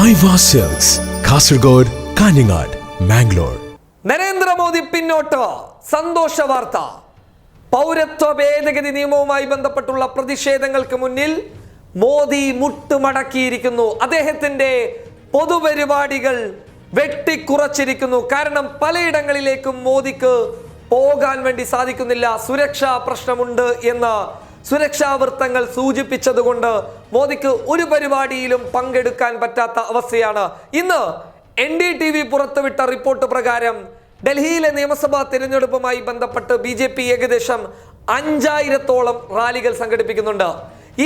Cells Kasaragod Kanhangad Mangalore Narendra Modi പിന്നോട്ട്. സന്തോഷ വാർത്ത. പൗരത്വ ഭേദഗതി നിയമവുമായി ബന്ധപ്പെട്ടുള്ള പ്രതിഷേധങ്ങൾക്ക് മുന്നിൽ മോദി മുട്ടുമടക്കിയിരിക്കുന്നു. അദ്ദേഹത്തിന്റെ പൊതുപരിപാടികൾ വെട്ടിക്കുറച്ചിരിക്കുന്നു. കാരണം പലയിടങ്ങളിലേക്കും മോദിക്ക് പോകാൻ വേണ്ടി സാധിക്കുന്നില്ല. സുരക്ഷാ പ്രശ്നമുണ്ട് എന്ന് സുരക്ഷാ വൃത്തങ്ങൾ സൂചിപ്പിച്ചതുകൊണ്ട് മോദിക്ക് ഒരു പരിപാടിയിലും പങ്കെടുക്കാൻ പറ്റാത്ത അവസ്ഥയാണ്. ഇന്ന് എൻ ഡി ടി വി പുറത്തുവിട്ട റിപ്പോർട്ട് പ്രകാരം ഡൽഹിയിലെ നിയമസഭാ തിരഞ്ഞെടുപ്പുമായി ബന്ധപ്പെട്ട് ബി ജെ പി ഏകദേശം അഞ്ചായിരത്തോളം റാലികൾ സംഘടിപ്പിക്കുന്നുണ്ട്.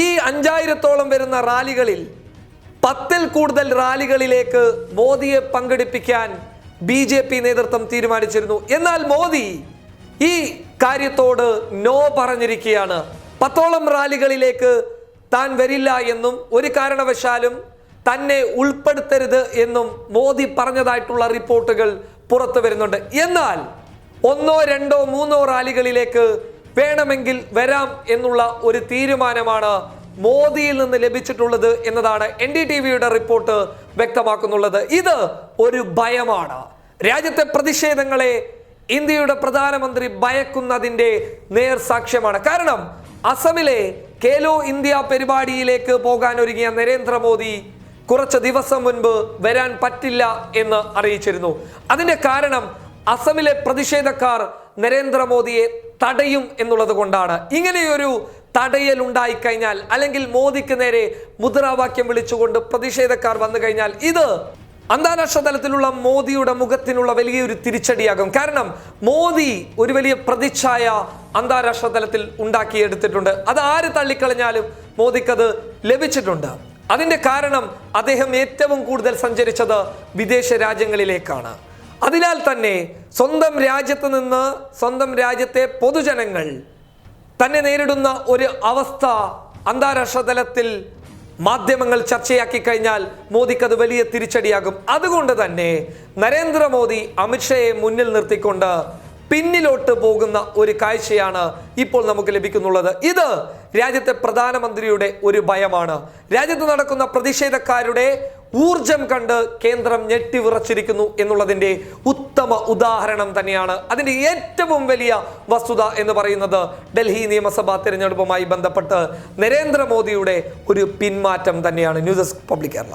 ഈ അഞ്ചായിരത്തോളം വരുന്ന റാലികളിൽ പത്തിൽ കൂടുതൽ റാലികളിലേക്ക് മോദിയെ പങ്കെടുപ്പിക്കാൻ ബി ജെ പി നേതൃത്വം തീരുമാനിച്ചിരുന്നു. എന്നാൽ മോദി ഈ കാര്യത്തോട് നോ പറഞ്ഞിരിക്കുകയാണ്. പത്തോളം റാലികളിലേക്ക് താൻ വരില്ല എന്നും ഒരു കാരണവശാലും തന്നെ ഉൾപ്പെടുത്തരുത് എന്നും മോദി പറഞ്ഞതായിട്ടുള്ള റിപ്പോർട്ടുകൾ പുറത്തു വരുന്നുണ്ട്. എന്നാൽ ഒന്നോ രണ്ടോ മൂന്നോ റാലികളിലേക്ക് വേണമെങ്കിൽ വരാം എന്നുള്ള ഒരു തീരുമാനമാണ് മോദിയിൽ നിന്ന് ലഭിച്ചിട്ടുള്ളത് എന്നതാണ് എൻ ഡി ടി വിയുടെ റിപ്പോർട്ട് വ്യക്തമാക്കുന്നുള്ളത്. ഇത് ഒരു ഭയമാണ്. രാജ്യത്തെ പ്രതിഷേധങ്ങളെ ഇന്ത്യയുടെ പ്രധാനമന്ത്രി ഭയക്കുന്നതിന്റെ നേർസാക്ഷ്യമാണ്. കാരണം അസമിലെ കേലോ ഇന്ത്യ പരിപാടിയിലേക്ക് പോകാൻ ഒരുങ്ങിയ നരേന്ദ്രമോദി കുറച്ച് ദിവസം മുൻപ് വരാൻ പറ്റില്ല എന്ന് അറിയിച്ചിരുന്നു. അതിന്റെ കാരണം അസമിലെ പ്രതിഷേധക്കാർ നരേന്ദ്രമോദിയെ തടയും എന്നുള്ളത് കൊണ്ടാണ്. ഇങ്ങനെയൊരു തടയൽ ഉണ്ടായിക്കഴിഞ്ഞാൽ അല്ലെങ്കിൽ മോദിക്ക് നേരെ മുദ്രാവാക്യം വിളിച്ചുകൊണ്ട് പ്രതിഷേധക്കാർ വന്നു കഴിഞ്ഞാൽ ഇത് അന്താരാഷ്ട്ര തലത്തിലുള്ള മോദിയുടെ മുഖത്തിനുള്ള വലിയൊരു തിരിച്ചടിയാകും. കാരണം മോദി ഒരു വലിയ പ്രതിച്ഛായ അന്താരാഷ്ട്ര തലത്തിൽ ഉണ്ടാക്കിയെടുത്തിട്ടുണ്ട്. അത് ആര് തള്ളിക്കളഞ്ഞാലും മോദിക്കത് ലഭിച്ചിട്ടുണ്ട്. അതിന്റെ കാരണം അദ്ദേഹം ഏറ്റവും കൂടുതൽ സഞ്ചരിച്ചത് വിദേശ രാജ്യങ്ങളിലേക്കാണ്. അതിനാൽ തന്നെ സ്വന്തം രാജ്യത്ത് നിന്ന് സ്വന്തം രാജ്യത്തെ പൊതുജനങ്ങൾ തന്നെ നേരിടുന്ന ഒരു അവസ്ഥ അന്താരാഷ്ട്ര തലത്തിൽ മാധ്യമങ്ങൾ ചർച്ചയാക്കി കഴിഞ്ഞാൽ മോദിക്ക് അത് വലിയ തിരിച്ചടിയാകും. അതുകൊണ്ട് തന്നെ നരേന്ദ്രമോദി അമിത്ഷയെ മുന്നിൽ നിർത്തിക്കൊണ്ട് പിന്നിലോട്ട് പോകുന്ന ഒരു കാഴ്ചയാണ് ഇപ്പോൾ നമുക്ക് ലഭിക്കുന്നുള്ളത്. ഇത് രാജ്യത്തെ പ്രധാനമന്ത്രിയുടെ ഒരു ഭയമാണ്. രാജ്യത്ത് നടക്കുന്ന പ്രതിഷേധക്കാരുടെ ഊർജം കണ്ട് കേന്ദ്രം ഞെട്ടിവിറച്ചിരിക്കുന്നു എന്നുള്ളതിന്റെ ഉത്തമ ഉദാഹരണം തന്നെയാണ്. അതിന്റെ ഏറ്റവും വലിയ വസ്തുത എന്ന് പറയുന്നത് ഡൽഹി നിയമസഭാ തിരഞ്ഞെടുപ്പുമായി ബന്ധപ്പെട്ട് നരേന്ദ്രമോദിയുടെ ഒരു പിന്മാറ്റം തന്നെയാണ് news desk public Kerala.